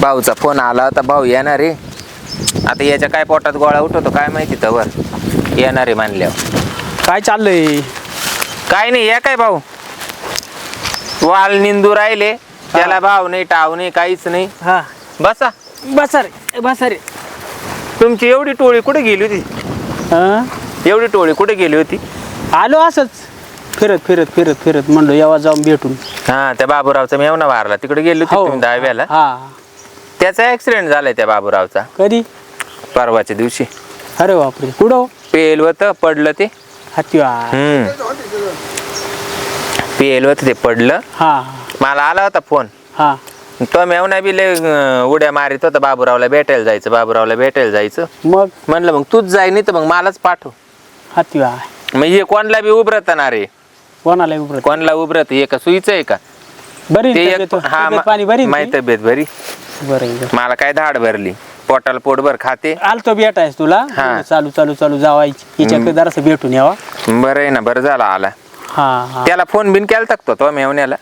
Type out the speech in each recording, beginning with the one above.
भाऊचा phone आला होता भाऊ येणार आहे. आता याच्या काय पोटात गोळा उठवतो काय माहिती तवर येणार आहे मानल्यावर काय चाललंय? काय नाही या काय भाऊ? वाल निंदू राहिले. त्याला भाव नाही टाव नाही काहीच नाही. हा. बसा. बसा रे बसा रे. तुमची एवढी टोळी कुठे गेली होती? हा? एवढी टोळी कुठे गेली होती? आलो असंच. फिरत फिरत फिरत फिरत म्हणलो यावा जाऊन भेटून. हा त्या बाबूरावचा मेवना वारला. तिकडे गेली होती तुम्ही दहाव्याला? हा. त्याचा ऍक्सिडेंट झालाय त्या बाबूरावचा. कधी? परवाच्या दिवशी. अरे बापरे. कुठं? पेल होत पडलं ते. हाती वा. हम्म. पेल होत ते पडलं. हा. मला आला होता फोन. हा. तो मेवना बी लय अं, उड्या मारित होता बाबूरावला. भेटायला जायचं बाबूरावला भेटायला जायचं. मग? म्हणलं मग तूच जाय नाही तर मग मलाच पाठव. हाती वा. मग हे कोणला बी उभरत ना रे? कोणाला उभं कोणला उभरत? हे का सुईचं आहे का? बरी तब्येत? एक हा तब्येत पाणी बरी माही तब्येत बरी. बरं मला काय धाड भरली? पोटाला पोटभर खाते? आलतो भेटायस तुला? हा. चालू चालू चालू जावायची हिच्याकडे जरासं भेटून यावा. बरं आहे ना बरं झालं आला. हा हा. त्याला फोन बिन केला तो तो मेवण्याला?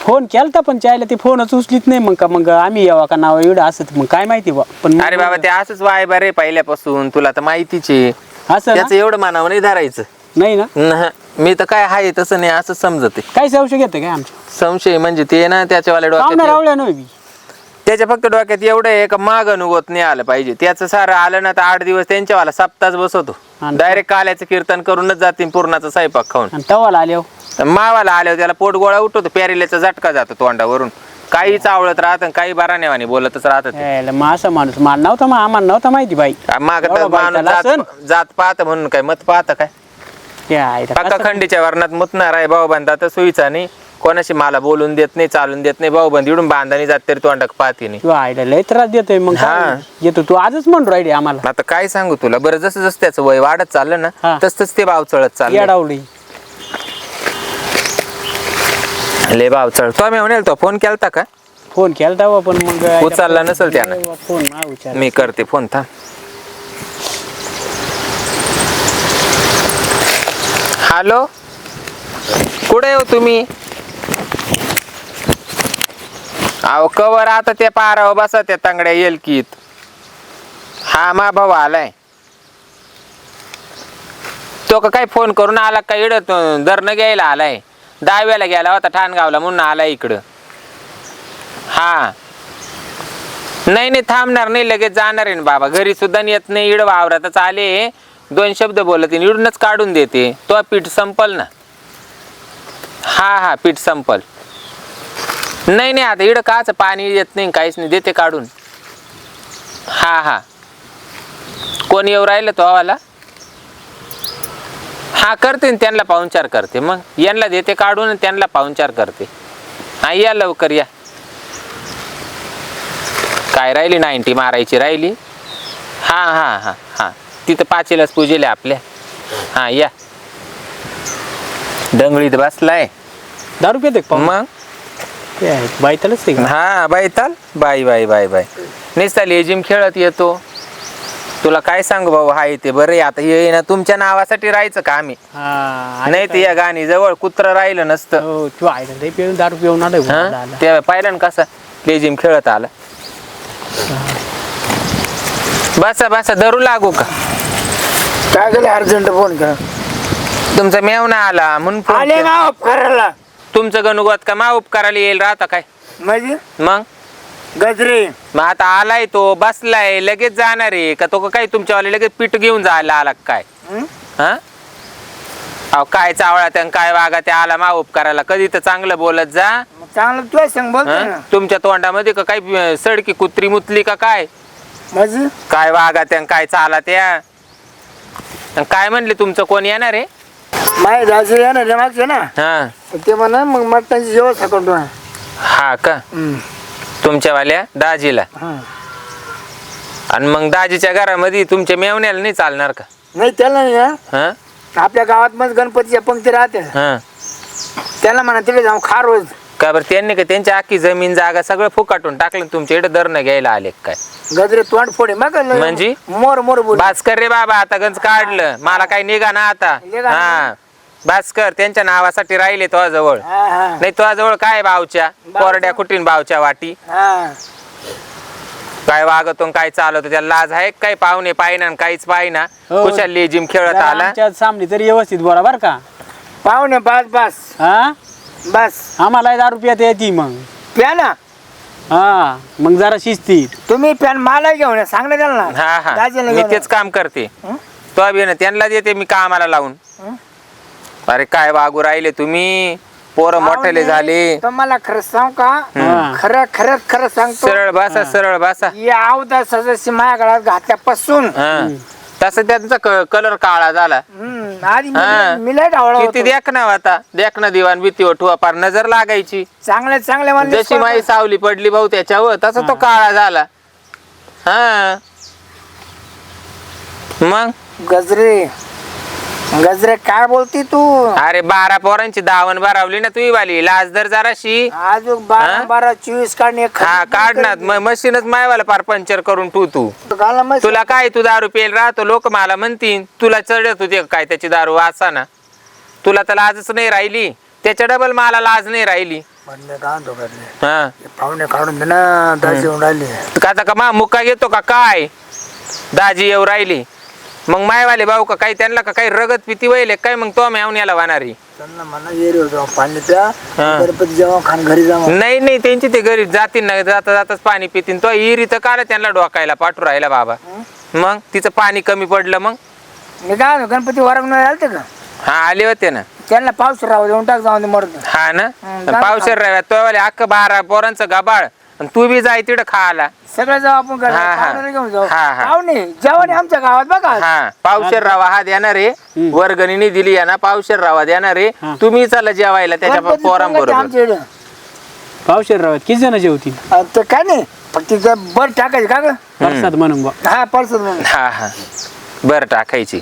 फोन केलता पण त्याला ते फोनच उचलीत नाही. मग का मग आम्ही यावा का नाव एवढं असत मग काय माहिती बा पण मग- अरे बाबा ते असंच वाय बरे पहिल्यापासून. तुला तर माहितीच आहे. असं ना? त्याचं एवढं मानावं नाही धरायचं. नाही ना? नह, मी तर काय आहे तसं नाही असं समजते. काय संशय घेतं काय आमच्या? संशय म्हणजे ते ना त्याच्यावाल्या पाहुण्या डोक्यात रावल्या नव्हे मी त्याच्या फक्त डोक्यात एवढं आहे का माग नुगत नाही आलं पाहिजे. त्याचं सारं आलं ना तर आठ दिवस त्यांच्यावाला सप्ताच बसवतो. आणि- डायरेक्ट काल्याचं कीर्तन करूनच जातील पूर्णाचा स्वयंपाक खाऊन. आणि तवाला आले हो. तर मावाला आल्यावर त्याला पोट गोळा उठवतो प्यारिल्याचा झटका जातो तोंडावरून. काही चावळत राहत काही बरानेवाने बोलतच राहत यायला मग असा माणूस मान नव्हता मग आम्हाला नव्हता माहिती बाई. माग एवढा बाई माणूस त्याला जात असन? जात पाहत म्हणून काय मत पाहत काय. पक्का कसं- खंडीच्या वर्णात मुतणार आहे भाऊ बांधा तर सोयीचा नाही. कोणाशी मला बोलून देत नाही चालून देत नाही भाऊ बंद इडून बांधानी जात तरी तोंडाक पाहते नाही लय त्रास देतोय मग काय? हा. येतो तू आजच म्हणून राहिली आम्हाला आता काय सांगू तुला बरं जसं जसं त्याचं वय वाढत चाललं ना हा. तस तस ते भाव चढत चाललं येडावली लय भाव चढ तो मी म्हणेल तो फोन केलता का फोन केलता बा, पण मग उचलला नसेल त्यानं. फोन नाही उचलला. मी करते फोन थांब हॅलो कुठे येऊ तुम्ही अहो कवर आता ते पारावर बसा त्या तांगड्या येलकीत. हा मा भाऊ आलाय. तो का काय फोन करून आला का इड धरणं घ्यायला आलाय. दहाव्याला गेला होता ठाणगावला म्हणून आलाय इकडं. हा. नाही नाही थांबणार नाही लगेच जाणार आहे ना बाबा. घरी सुद्धा येत नाही इड वावरातच आले. दोन शब्द बोलत इडूनच काढून देते. तो पीठ संपल ना. हा हा पीठ संपल. नाही नाही आता इड काच पाणी येत नाही काहीच नाही देते काढून. हा हा. कोण येऊ राहिलं तो आवाला? हा करते ना त्यांना पाहुणचार करते. मग यांना देते काढून त्यांना पाहुणचार करते. हा या लवकर या. काय राहिली नाईन्टी मारायची राहिली? हा हा हा हा. तिथं पाचीलाच पूजेले आपल्या. हा या. डंगळीत बसलाय. दारू पिते? मग? ते बायतलच आहे का? हा बाई चाल बाय बाय बाय बाय निसता लेजिम खेळत येतो. तुला काय सांगू भाऊ? हाय ते बरं आहे. आता ये ना तुमच्या नावासाठी राहायचं का आम्ही? हा नाही ते या गाणी जवळ कुत्र राहिलं नसतं. हो तू आहे लय पिऊन दारू पिऊन हा. ते पाहिलं ना कसं? लेजिम खेळत आला. बसा बसा धरू लागू का? काय झालं अर्जंट फोन करा तुमचा मेवना आला म्हणून phone आले केला. ना करायला. तुमचं गणुगत का मा उपकाराला येईल राहता काय? म्हणजे? मग? गजरे. मग आता आलाय तो बसलाय लगेच जाणार आहे. का तो काय तुमच्यावाले लगेच पीठ घेऊन जायला आला का काय? हं? हा? अहो काय चावळा त्या काय वागा त्या आला मा उपकाराला. कधी तर चांगलं बोलत जा. मग चांगलं तुला सांग बोलतो हं? ना. तुमच्या तोंडामध्ये का काय अं, सडकी कुत्री मुतली का काय? म्हणजे? काय वागा त्या काय चाला त्या? अन काय म्हणले तुमचं? कोण येणार आहे? माझे दाजी येणार रे मागचे ना. हा. ते म्हणा मग मटणाची व्यवस्था करतो ना. हा का? हं. तुमच्यावाल्या दाजीला? हं. आणि मग दाजीच्या घरामध्ये तुमच्या मेवण्याला नाही चालणार का? नाही त्याला नाही हं. हा? आपल्या गावात मग गणपतीच्या पंक्ती राहते हा. त्याला म्हणा तिकडे जाऊन खा रोज. का बरं त्यांनी का त्यांच्या आखी जमीन जागा सगळं फुकाटून टाकलं तुमच्या इकडे दर घ्यायला आले का काय? गजरे तोंड फोडे मग काय म्हणजे? मोर मोर बोल भास्कर रे बाबा आता गंज काढलं. मला काही निघा ना आता. निघा ना. हा. भास्कर त्यांच्या नावासाठी राहिले तो जवळ हा हा. नाही तो जवळ काय भावच्या? कोरड्या कुटीन भावच्या वाटी? हा. काय वागतो आणि काय चालवतो? त्याला लाज आहे काय पाहुणे पाहिना आणि काहीच पाहिना. हो. कुशाल लेजिम खेळत जरा आला. आमच्या सामने तरी व्यवस्थित बोला बर का. पाहुणे बस बस. हा? बस. आम्हाला दारू रुपयात येते मग. प्या ना. हा मग जरा शिस्तीत तुम्ही पॅन मला घेऊन या. सांग ना त्याला हा हा. दाजीला मी घेऊन तेच. काम करते. हं? तो अभि ना त्यांना देते मी कामाला लावून. हं? अरे काय वागू राहिले तुम्ही? पोरं मोठेले झाले. तुम्हाला खरं सांग का. खरं खरं खरं सांगतो. सरळ बसा सरळ बसा. या अवधा सदस्य माझ्या गळ्यात घातल्यापासून हं. तसं त्यांचा कलर काळा झाला. हम्म, आधी हा. मी- मी लय ढावळा किती होतो. देख ना आता? देख ना दिवाण भीती ठुवा पार नजर लागायची. चांगले चांगले म्हणले जशी माई सावली पडली भाऊ त्याच्यावर तसा तो काळा झाला. हा. मग? गजरे. गजरे काय बोलती तू? अरे बारा पोरांची दावण भरावली ना तुही वाली. लाज दर जराशी. अजून बारा हा? बारा चोवीस काढणे हा काढ ना म- मशीनच मायवाला पार पंक्चर करून ठू तू. तुला काय तू दारू पेल राहतो लोक मला म्हणतील तुला चढत होते काय त्याची दारू असा ना? तुला तर लाजच नाही राहिली. त्याच्या डबल मला लाज नाही राहिली. हा. पाहुणे काढून दे ना दाजी येऊन राहिली. का आता का मा मुक्का घेतो का? काय? दाजी येऊ राहिली. मग मायवाले भाऊ का काही त्यांना का काही रगत पिती वहिले काय मग तो मेवून याला वाणारी त्यांना म्हणा येरी होतो पाणी प्या हा. गणपती जेव्हा खान घरी जावा. नाही नाही त्यांची ते घरी जातील ना जाता जाताच पाणी पितीन तो इरी तर काल त्यांना डोकायला पाठू राहिला बाबा. मग तिचं पाणी कमी पडलं मग? मी काय म्हणतो, गणपती वरगणार आलते का? हा आले होते ना. त्यांना पाऊस राहू देऊन टाक जाऊन मरत. हा ना? पावशेर राव्या तो वाले अख्खं बारा पोरांचं गबाळ. आणि तू बी जाय तिकडं खायला. सगळं जाऊ आपण हा. पाहुण्याला घेऊन जाऊ. हा, हा. पाहुणे जेवण आहे आमच्या गावात बघा. हा. पावशेर रावा हा देणार रे वर्गणीने दिली आहे ना पावशेर रावा देणार रे हा. तुम्ही चला जेवायला त्याच्या गणपती आमच्या इकडं. पावशेर रावत किती जण जेवतील? अं, तर काय नाही. फक्त बर टाकायचं. का ग? परसाद म्हणून बा. हा पळसत म्हणून. हा हा. बर टाकायची.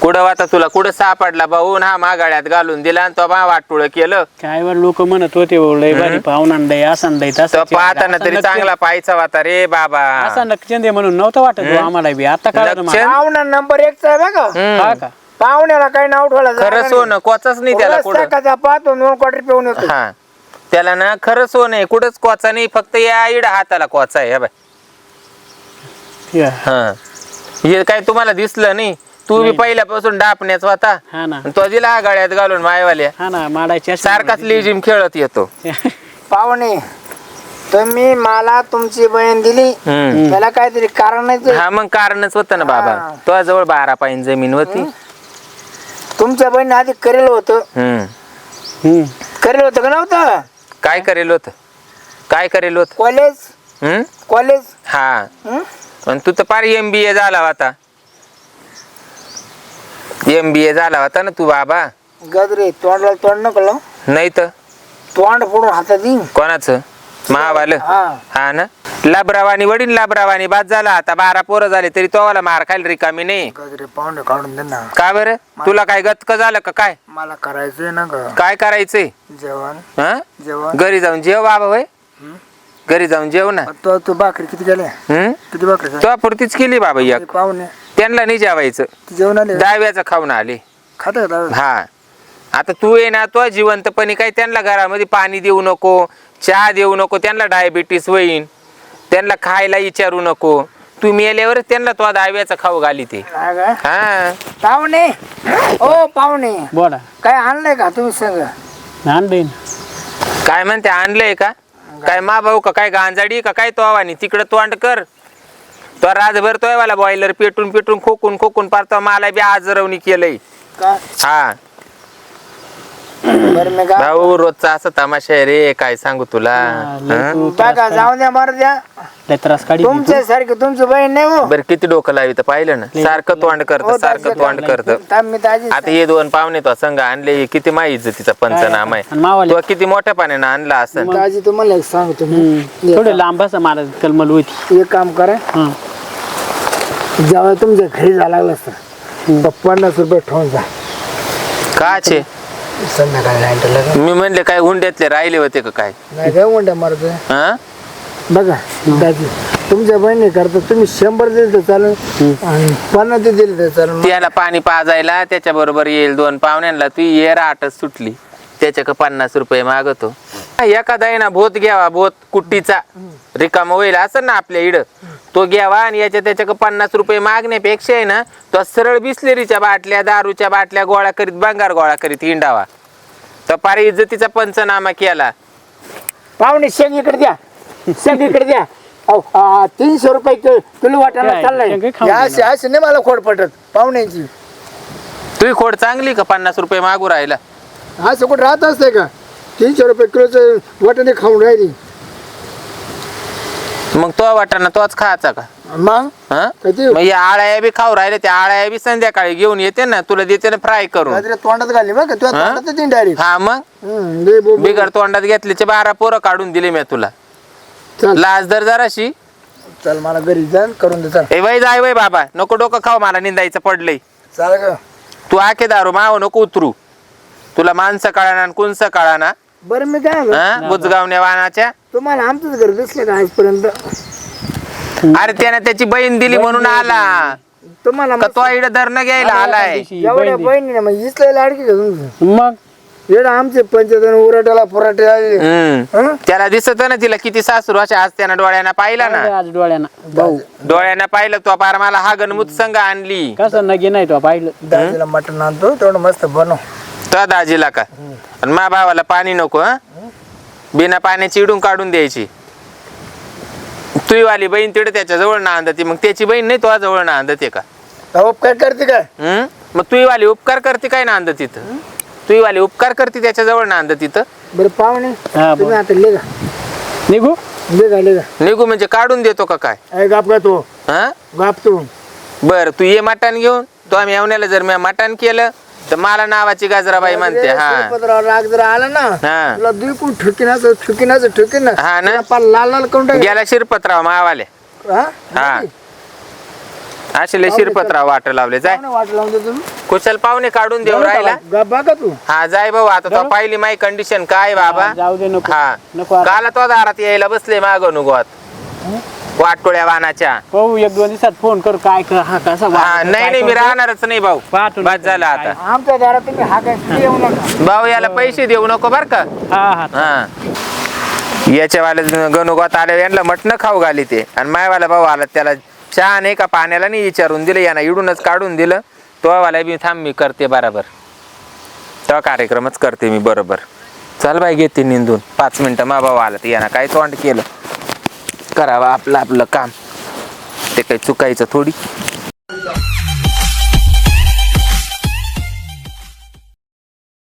कुठं वाता तुला? कुठं सापडला? भाऊ हा मागाड्यात घालून दिला आणि तो मा वाटुळ केलं. काय वर लोक म्हणत होते "ओ, लय भारी पाहुणा आणलंय असं आणलंय तो तसं पाहताना तरी चांगला पाहायचा वाता रे बाबा. असा नक्षंदे म्हणून नव्हतं वाटत आम्हाला बी. आता कळलं मला. लक्षण? पाहुणा नंबर एकचा आहे बघा. हम्म. हा का? पाहुण्याला काही नाव ठेवलं खरं सोनं कोचाच नाही त्याला कुठं? पाहतो दोन क्वार्टर पिऊन येतो. हा. त्याला ना खरं सोनं आहे कुठंच कोचा नाही फक्त या इड हाताला कोचा आहे हे बाय या. हा. हे काय तुम्हाला दिसलं नाही? तू बी नाही. पहिल्यापासून डापण्याच होता. हा ना. आणि तो दिला गळ्यात घालून मायवाल्या हा ना माडायची अशी- सारखाच लिजिम खेळत येतो. पाहुणे तुम्ही मला तुमची बहीण दिली. हम्म. त्याला काहीतरी कारण. हा मग कारणच होतं ना बाबा. हा. तो जवळ बारा पाईन जमीन होती. तुमच्या बहीण आधी करेल होतं. हम्म. हम्म. करेल होतं का नव्हतं? काय करेल होत? काय करेल होत? कॉलेज? हम्म? कॉलेज? हा. हं? आणि तू तर पार एम बी ए झाला होता. एम बी ए झाला होता ना तू बाबा? गजरे तोंडला तोंड नको लावू. नाही तर? तोंड फोडून हातात येईन कोणाचं? महावालं हा. हा ना? लाबरावानी वडील लाबरावानी बाद झाला आता बारा पोरं झाले तरी तोवाला मार खायला रिकामी नाही. गजरे पाहुणे काढून दे ना. का बरं? तुला काय गतक झालं का काय? मला करायचंय ना ग. काय करायचंय? जेवण. हा? जेवण. घरी जाऊन जेव बाबा होय हं? घरी जाऊन जेव ना. तो तू भाकरी किती केल्या? हम्म? किती भाकरी तो पुरतीच केली बाबा एक. पाहुणे. त्यांना नाही जेवायचं. जेवण आले. दहाव्याचं खाऊन आले. खात हा. आता तू ये ना तो जिवंतपणी काही त्यांना घरामध्ये पाणी देऊ नको चहा देऊ नको त्यांना डायबिटीस होईन. त्यांना खायला विचारू नको. तू मेल्यावर त्यांना तो दहाव्याचं खाऊ घाली ते. हा पाहुणे. ओ पाहुणे. बोला. काय आणलंय का तुम्ही सगळं? आणलंय काय म्हणते आणलंय का? काय मा भाऊ का काय गांजाडी का काय तो आवानी? तिकडं तोंड कर. तो राजभर तोय वाला बॉयलर पेटून पेटून खोकून खोकून पारतो. मला बी आजरवणी केलंय. का? हा. बरं मी का भाऊ रोजचा असं तमाशा आहे रे काय सांगू तुला? हा, जाऊ द्या मर द्या. लय त्रास काढी तुमच्या सारखी तुमची बहीण नाही हो. बरं किती डोकं लावित पाहिलं ना. सारखं तोंड करत हो, सारखं दाजी, तोंड करत. थांब मी दाजी आता हे दोन पाहुणे तो संघ आणले हे किती माहीत तिचा पंचनामा आहे. मावाले तो किती मोठ्या पाण्यानं आणला असं दाजी तुम्हाला एक सांगतो मी. हम्म. थोडे लांब असं मला कलमल होती. एक काम करा. हा. जेव्हा तुमच्या घरी झाला लागलं असतं तर पन्नास रुपये ठेवून जा. काचे संध्याकाळी? मी म्हणले काय हुंड्यातले राहिले होते का काय? नाही काय म्हणता मरत हा? बघा दाजी तुमच्या बहिणी करता तुम्ही शंभर दिले तर चालेल आणि पन्नास ते दिले तर चालेल. त्याला पाणी पाजायला त्याच्या बरोबर येईल दोन पाहुण्यांना तू ये राटच सुटली. त्याच्या का पन्नास रुपये मागतो. एखादा आहे ना भोत घ्यावा भोत कुट्टीचा. रिकाम होईल असं ना आपल्या इड. तो घ्यावा आणि याच्या त्याच्या पन्नास रुपये मागण्यापेक्षा आहे ना तो सरळ बिस्लेरीच्या बाटल्या दारूच्या बाटल्या गोळा करीत बंगार गोळा करीत हिंडावा. तर पारे इज्जतीचा पंचनामा केला. पाहुणे शेंग इकडे द्या. शेंग इकडे द्या. अहो, आ, तीनशे रुपये किलो किलो वाटायला काय, चाललाय. शेंग खाऊन या अशी अशी नाही मला खोड पटत पाहुण्याची. तुही खोड चांगली का पन्नास रुपये मागू राहिला? असं कुठं राहत असते का? तीनशे रुपये किलोचं वाटाणे खाऊन राहिली. मग तो वाटाणा तोच खायचा का? मग? हा? कधी मग या आळ्या बी खाऊ राहिले त्या आळ्या बी संध्याकाळी घेऊन येते ना तुला देते ना फ्राय करून. रात्री तोंडात घाली बघ तुझ्या हा? तोंडात येते डायरेक्ट हा मग? बिगर तोंडात घेतल्याचे बारा पोरं काढून दिले मी तुला. चल. लाज दर जराशी. चल मला घरी जा करून दे चल. ए वय जाय वय बाबा. नको डोकं खाऊ मला निंदायचं पडलंय. चाल ग. तू आखे दारू माव नको उतरू. तुला माणसं कळाना कुणसं कळाना. बरं मी काय म्हणतो, हा बुजगावण्या वाहनाच्या? तुम्हाला आमचंच घर दिसलं का आजपर्यंत? अरे त्याने त्याची बहीण दिली म्हणून आला. तुम्हाला का तो इकडे धरणं घ्यायला आलाय? एवढ्या बहिणी ना मग इथलं लाडकी का तुमचं? मग? येडं आमचे पंचजण उराटाला फुराटे आले हम्म. हं? त्याला दिसत ना तिला किती सासू अशा आज त्यानं डोळ्यानं पाहिला ना. आज डोळ्यानं. भाऊ. डोळ्यानं पाहिलं तो पार मला हा गणमुत संघ आणली. कसं नगे नाही तो पाहिलं. दाजीला मटण आणतो तेवढं मस्त बनव. तो दाजीला का? आणि मा भावाला पाणी नको हा? बिना पाण्याची इडून काढून द्यायची. तुई वाली बहीण तिकडे त्याच्याजवळ ना आणते मग त्याची बहीण नाही तो जवळ ना आणते का? अहो काय करते काय? हम्म मग तुई वाली उपकार करते काय ना आणत तिथं? तुई वाली उपकार करते त्याच्याजवळ ना आणत तिथं? बरं पाहुणे हा तुम्ही बोल. आता लेगा निघू? निघू म्हणजे काढून देतो का काय? अय गाप का तो. हा? गाप तू बर तू ये मटण घेऊन तो आम्ही येवण्याला जर मी मटण केलं तर मला नावाची गाजराबाई म्हणते हा. शिरपतराव राग जर आला ना हा. तुला दुईकून ठुकीनाचं ठुकीनाचं ठुकीन ना हा ना? लाल लाल करून गेला शिरपतराव मावाले. हा? हा. असे लय शिरपतराव वाट लावले. जाय. वाट लावून देतो तुम्ही. कुशल पाहुणे काढून देऊ राहिला. बघा तू? हा जाय भाऊ आता तो पाहिली माई कंडिशन काय बाबा? जाऊ दे नको. हा. नको आता. काला तो दारात यायला बसले माग नुगत वाटोळ्या वानाच्या भाऊ एक दोन दिवसात फोन कर काय कर हा कसा हा वागतो, नाही काय नाही मी करतो? राहणारच नाही भाऊ. पाहतो बस झालं आता. आमच्या दारात तुम्ही हा काय येऊ नका. भाऊ याला पैसे देऊ नको बर का? हा हा. हा. याच्यावाले गणुगात आले यांना मटण खाऊ घाली ते. आणि मायवाला भाऊ आला त्याला चहा नाही का पाण्याला नाही विचारून दिलं यांना इडूनच काढून दिलं. तो वाला मी थांब मी करते बरोबर. तेव्हा कार्यक्रमच करते मी बरोबर. चल बाई घेते निंदून. पाच मिनिटं मा भाऊ आला तर यांना काय तोंड केलं? करावं आपलं आपलं काम. ते काही चुकायचं थोडी.